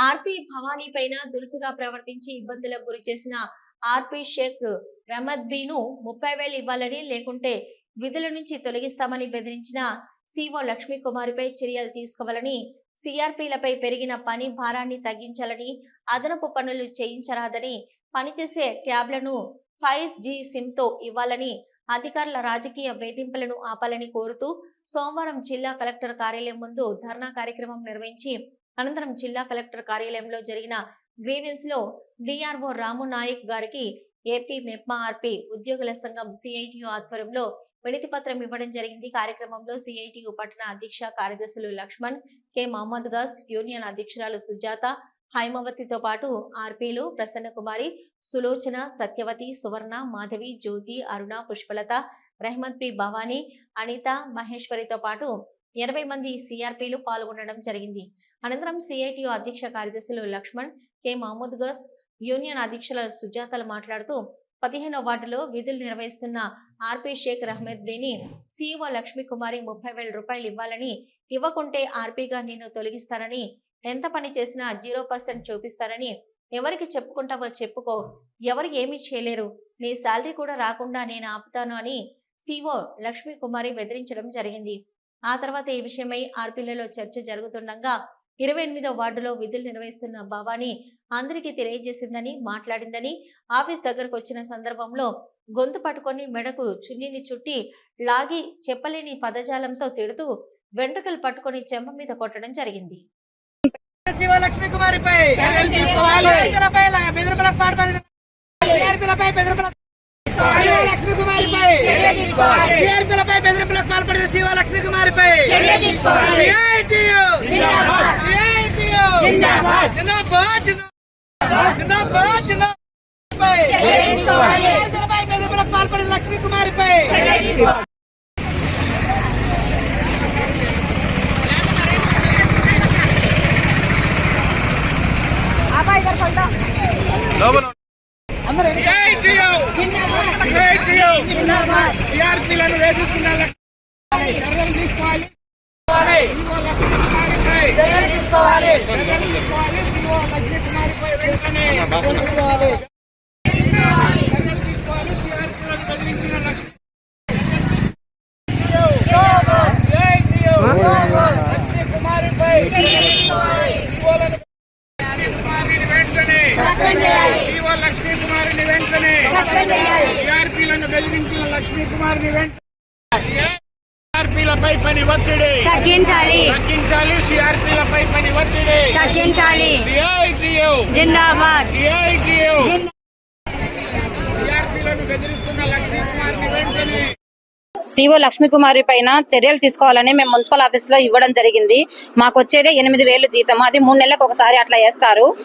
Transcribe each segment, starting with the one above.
ఆర్పి భవానీ పైన దురుసుగా ప్రవర్తించి ఇబ్బందులకు గురి చేసిన ఆర్పి షేక్ రమద్ బీను ముప్పై వేలు ఇవ్వాలని లేకుంటే విధుల నుంచి తొలగిస్తామని బెదిరించిన సిఓ లక్ష్మీ కుమారిపై చర్యలు తీసుకోవాలని సిఆర్పీలపై పెరిగిన పని భారాన్ని తగ్గించాలని అదనపు పనులు చేయించరాదని పనిచేసే ట్యాబ్లను ఫైవ్ జీ సిమ్తో ఇవ్వాలని అధికారుల రాజకీయ వేధింపులను ఆపాలని కోరుతూ సోమవారం జిల్లా కలెక్టర్ కార్యాలయం ముందు ధర్నా కార్యక్రమం నిర్వహించి అనంతరం జిల్లా కలెక్టర్ కార్యాలయంలో జరిగిన గ్రీవెన్స్లో డిఆర్ఓ రాము నాయక్ గారికి ఏపీ మెప్మా ఉద్యోగుల సంఘం సిఐటియు ఆధ్వర్యంలో వినతి పత్రం ఇవ్వడం జరిగింది. కార్యక్రమంలో సిఐటియు పట్టణ అధ్యక్ష కార్యదర్శులు లక్ష్మణ్ కె. మహమ్మద్ గస్ యూనియన్ అధ్యక్షురాలు సుజాత హైమవతితో పాటు ఆర్పీలు ప్రసన్న కుమారి సులోచన సత్యవతి సువర్ణ మాధవి జ్యోతి అరుణ పుష్పలత రెహమత్ పి. భవానీ అనిత మహేశ్వరితో పాటు ఇరవై మంది సిఆర్పీలు పాల్గొనడం జరిగింది. అనంతరం సిఐటియు అధ్యక్ష కార్యదర్శులు లక్ష్మణ్ కె. మహమూద్ గస్ యూనియన్ అధ్యక్షుల సుజాతలు మాట్లాడుతూ పదిహేనో వార్డులో విధులు నిర్వహిస్తున్న ఆర్పీ షేక్ రహ్మద్ బేని సీఈఓ లక్ష్మీ కుమారి ముప్పై వేల రూపాయలు ఇవ్వాలని ఇవ్వకుంటే ఆర్పీగా నేను తొలగిస్తానని ఎంత పని చేసినా జీరో పర్సెంట్ చూపిస్తారని ఎవరికి చెప్పుకుంటావో చెప్పుకో ఎవరు ఏమీ చేయలేరు నీ శాలరీ కూడా రాకుండా నేను ఆపుతాను అని సీఓ లక్ష్మీ కుమారి బెదిరించడం జరిగింది. ఆ తర్వాత ఈ విషయమై ఆర్పీలలో చర్చ జరుగుతుండగా ఇరవై ఎనిమిదో వార్డులో విధులు నిర్వహిస్తున్న భవానీ అందరికీ తెలియజేసిందని మాట్లాడిందని ఆఫీస్ దగ్గరకు వచ్చిన సందర్భంలో గొంతు పట్టుకొని మెడకు చున్నీని చుట్టి లాగి చెప్పలేని పదజాలంతో తిడుతూ వెంట్రుకలు పట్టుకొని చెంప మీద కొట్టడం జరిగింది. శివ లక్ష్మీ కుమారిపై విఆర్పీలపై బెదిరింపులకు పాల్పడిన విఆర్పీలపై బెదిరింపులకు శివ లక్ష్మీ కుమారిపై విఆర్పీలపై బెదిరింపులకు పాల్పడిన శివ లక్ష్మీ కుమారిపై సిఐటియు సిఐటియు జిందాబాద్ జిందాబాద్ జిందాబాద్ జిందాబాద్ విఆర్పీలపై బెదిరింపులకు పాల్పడిన లక్ష్మీ కుమారిపై సిఆర్పీలను వేధిస్తున్న చర్యలు తీసుకోవాలి. తీసుకోవాలి చర్యలు తీసుకోవాలి శివ లక్ష్మీ కుమారిపై వెంటనే చర్యలు తీసుకోవాలి సిఆర్పీలను బెదిరించిన లక్ష్మీ లక్ష్మీ కుమారిపై శివలను కుమారిని వెంటనే శివ లక్ష్మీ కుమారిని వెంటనే సిఆర్పీలను బెదిరించిన లక్ష్మీ సిఆర్పీలపై పని ఒత్తిడి. తగ్గించాలి. తగ్గించాలి సిఆర్పీలపై పని ఒత్తిడి. తగ్గించాలి. సిఐటియు. జిందాబాద్. సిఐటియు. జిందా- సిఆర్పీలను బెదిరిస్తున్న లక్ష్మీ కుమారిని వెంటనే. సిఓ లక్ష్మీకుమారి పైన చర్యలు తీసుకోవాలని మేము మున్సిపల్ ఆఫీస్లో ఇవ్వడం జరిగింది. మాకు వచ్చేదే ఎనిమిది వేలు జీతం అది మూడు నెలలకు ఒకసారి అట్లా వేస్తారు.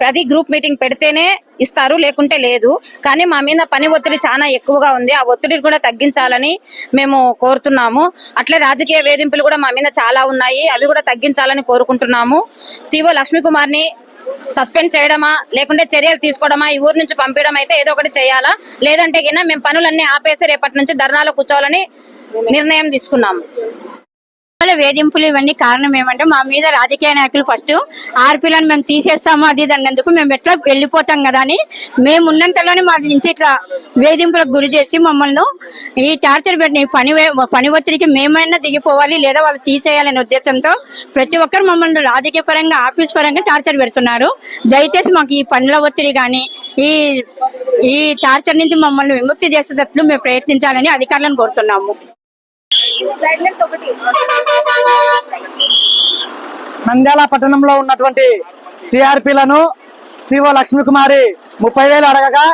ప్రతి గ్రూప్ మీటింగ్ పెడితేనే ఇస్తారు లేకుంటే లేదు. కానీ మా మీద పని ఒత్తిడి చాలా ఎక్కువగా ఉంది. ఆ ఒత్తిడిని కూడా తగ్గించాలని మేము కోరుతున్నాము. అట్లే రాజకీయ వేధింపులు కూడా మా మీద చాలా ఉన్నాయి. అవి కూడా తగ్గించాలని కోరుకుంటున్నాము. సిఓ లక్ష్మీకుమార్ని సస్పెండ్ చేయడమా లేకుంటే చర్యలు తీసుకోవడమా ఈ ఊరు నుంచి పంపించడం అయితే ఏదో ఒకటి చేయాలా? లేదంటే కింద మేము పనులన్నీ ఆపేసి రేపటి నుంచి ధర్నాలో కూర్చోవాలని నిర్ణయం తీసుకున్నాము. వాళ్ళ వేధింపులు ఇవన్నీ కారణం ఏమంటే మా మీద రాజకీయ నాయకులు ఫస్ట్ ఆర్పీలను మేము తీసేస్తాము అది ఇది అన్నందుకు మేము ఎట్లా వెళ్ళిపోతాం కదా అని మేము ఉన్నంతలోనే మా నుంచి ఇట్లా వేధింపులకు గురి చేసి మమ్మల్ని ఈ టార్చర్ పెట్టిన ఈ పని పని ఒత్తిడికి మేమైనా దిగిపోవాలి లేదా వాళ్ళు తీసేయాలనే ఉద్దేశంతో ప్రతి ఒక్కరు మమ్మల్ని రాజకీయ పరంగా ఆఫీస్ పరంగా టార్చర్ పెడుతున్నారు. దయచేసి మాకు ఈ పనుల ఒత్తిడి కానీ ఈ ఈ టార్చర్ నుంచి మమ్మల్ని విముక్తి చేసేటట్లు మేము ప్రయత్నించాలని అధికారులను కోరుతున్నాము. నంద్యాల పట్టణంలో ఉన్నటువంటి సిఆర్పీలను సిఓ లక్ష్మీకుమారి ముప్పై వేలు అడగగా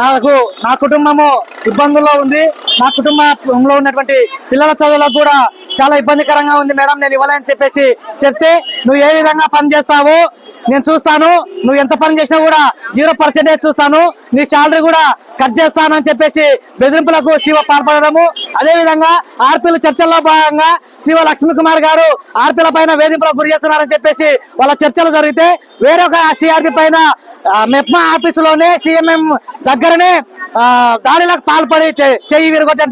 నాకు నా కుటుంబము ఇబ్బందుల్లో ఉంది. నా కుటుంబంలో ఉన్నటువంటి పిల్లల చదువులకు కూడా చాలా ఇబ్బందికరంగా ఉంది. మేడం నేను ఇవ్వలేని చెప్పేసి చెప్తే నువ్వు ఏ విధంగా పనిచేస్తావు నేను చూస్తాను. నువ్వు ఎంత పని చేసినా కూడా జీరో పర్సెంటేజ్ చూస్తాను. నీ శాలరీ కూడా కట్ చేస్తానని చెప్పేసి బెదిరింపులకు శివ పాల్పడము అదే విధంగా ఆర్పీల చర్చల్లో భాగంగా శివ లక్ష్మీ కుమార్ గారు ఆర్పీల పైన వేధింపులకు గురి చేస్తున్నారని చెప్పేసి వాళ్ళ చర్చలు జరిగితే వేరొక సిఆర్పి పైన ఆ, మెప్మా ఆఫీసులోనే సీఎంఎం దగ్గరనే దాడిలకు పాల్పడి చెయ్యి విరగొట్టే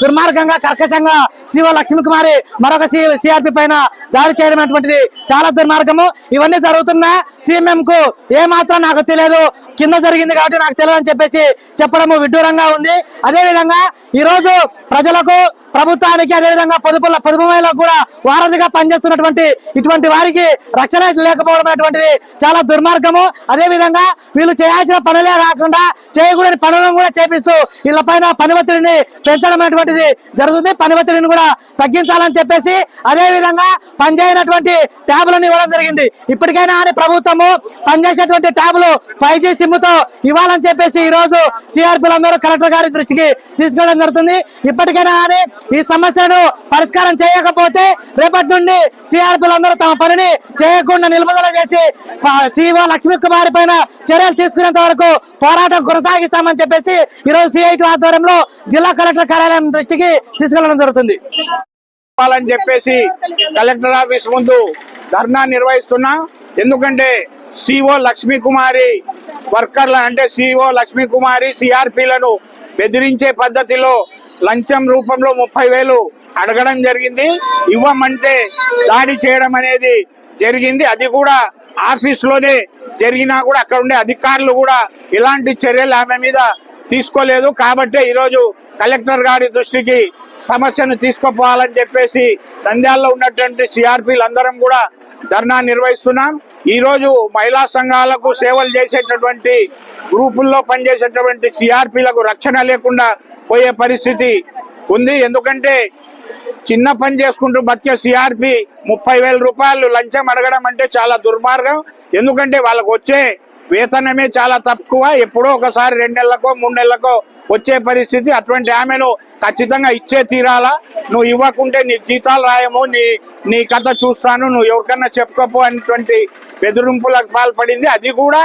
దుర్మార్గంగా కర్కశంగా శివ లక్ష్మీ కుమారి మరొక సిఆర్పి పైన దాడి చేయడం అటువంటిది చాలా దుర్మార్గము. ఇవన్నీ జరుగుతున్నాయి సీఎంఎం కు ఏ మాత్రం నాకు తెలియదు. కింద జరిగింది కాబట్టి నాకు తెలియదు అని చెప్పేసి చెప్పడము విడ్డూరంగా ఉంది. అదే విధంగా ఈ రోజు ప్రజలకు ప్రభుత్వానికి అదేవిధంగా పొదుపుల పొదుపు కూడా వారధిగా పనిచేస్తున్నటువంటి ఇటువంటి వారికి రక్షణ లేకపోవడం అనేటువంటిది చాలా దుర్మార్గము. అదేవిధంగా వీళ్ళు చేయాల్సిన పనులే కాకుండా చేయకూడని పనులను కూడా చేపిస్తూ వీళ్ళ పైన పని ఒత్తిడిని పెంచడం అనేటువంటిది జరుగుతుంది. పని ఒత్తిడిని కూడా తగ్గించాలని చెప్పేసి అదేవిధంగా పనిచేయనటువంటి ట్యాబులను ఇవ్వడం జరిగింది. ఇప్పటికైనా అని ప్రభుత్వము పనిచేసేటువంటి ట్యాబులు ఫైవ్ జీ సిమ్తో ఇవ్వాలని చెప్పేసి ఈ రోజు సిఆర్పీలందరూ కలెక్టర్ గారి దృష్టికి తీసుకెళ్ళడం జరుగుతుంది. ఇప్పటికైనా కానీ ఈ సమస్యను పరిష్కారం చేయకపోతే రేపటి నుండి సిఆర్పీలందరూ తమ పనిని చేయకుండా నిలుపుదల చేసి సిఓ లక్ష్మీ కుమారి పైన చర్యలు తీసుకునేంత వరకు పోరాటం కొనసాగిస్తామని చెప్పేసి ఈరోజు సిఐటి ఆధ్వర్యంలో జిల్లా కలెక్టర్ కార్యాలయం దృష్టికి తీసుకెళ్ళడం జరుగుతుంది. చెప్పాలని చెప్పేసి కలెక్టర్ ఆఫీస్ ముందు ధర్నా నిర్వహిస్తున్నా. ఎందుకంటే సిఓ లక్ష్మీ కుమారి వర్కర్ల అంటే సిఓ లక్ష్మీ కుమారి సిఆర్పిలను బెదిరించే పద్ధతిలో లంచం రూపంలో ముప్పై వేలు అడగడం జరిగింది. ఇవ్వమంటే దాడి చేయడం అనేది జరిగింది. అది కూడా ఆఫీస్లోనే జరిగినా కూడా అక్కడ ఉండే అధికారులు కూడా ఇలాంటి చర్యలు ఆమె మీద తీసుకోలేదు. కాబట్టే ఈరోజు కలెక్టర్ గారి దృష్టికి సమస్యను తీసుకుపోవాలని చెప్పేసి నంద్యాలలో ఉన్నటువంటి సిఆర్పీలు అందరం కూడా ధర్నా నిర్వహిస్తున్నాం. ఈరోజు మహిళా సంఘాలకు సేవలు చేసేటటువంటి గ్రూపుల్లో పనిచేసేటటువంటి సిఆర్పీలకు రక్షణ లేకుండా పోయే పరిస్థితి ఉంది. ఎందుకంటే చిన్న పని చేసుకుంటూ బతికే సిఆర్పి ముప్పై వేల రూపాయలు లంచం అడగడం అంటే చాలా దుర్మార్గం. ఎందుకంటే వాళ్ళకు వచ్చే వేతనమే చాలా తక్కువ. ఎప్పుడో ఒకసారి రెండు నెలలకో మూడు నెలలకో వచ్చే పరిస్థితి. అటువంటి ఆమెను ఖచ్చితంగా ఇచ్చే తీరాలా? నువ్వు ఇవ్వకుంటే నీ జీతాలు రాయము నీ నీ కథ చూస్తాను నువ్వు ఎవరికన్నా చెప్పుకోపో అనేటువంటి బెదిరింపులకు పాల్పడింది. అది కూడా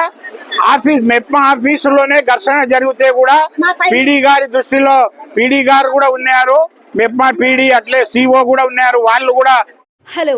ఆఫీస్ మెప్మా ఆఫీసులోనే ఘర్షణ జరిగితే కూడా పీడీ గారి దృష్టిలో పీడీ గారు కూడా ఉన్నారు. మెప్మా పీడీ అట్లే సిఓ కూడా ఉన్నారు. వాళ్ళు కూడా హలో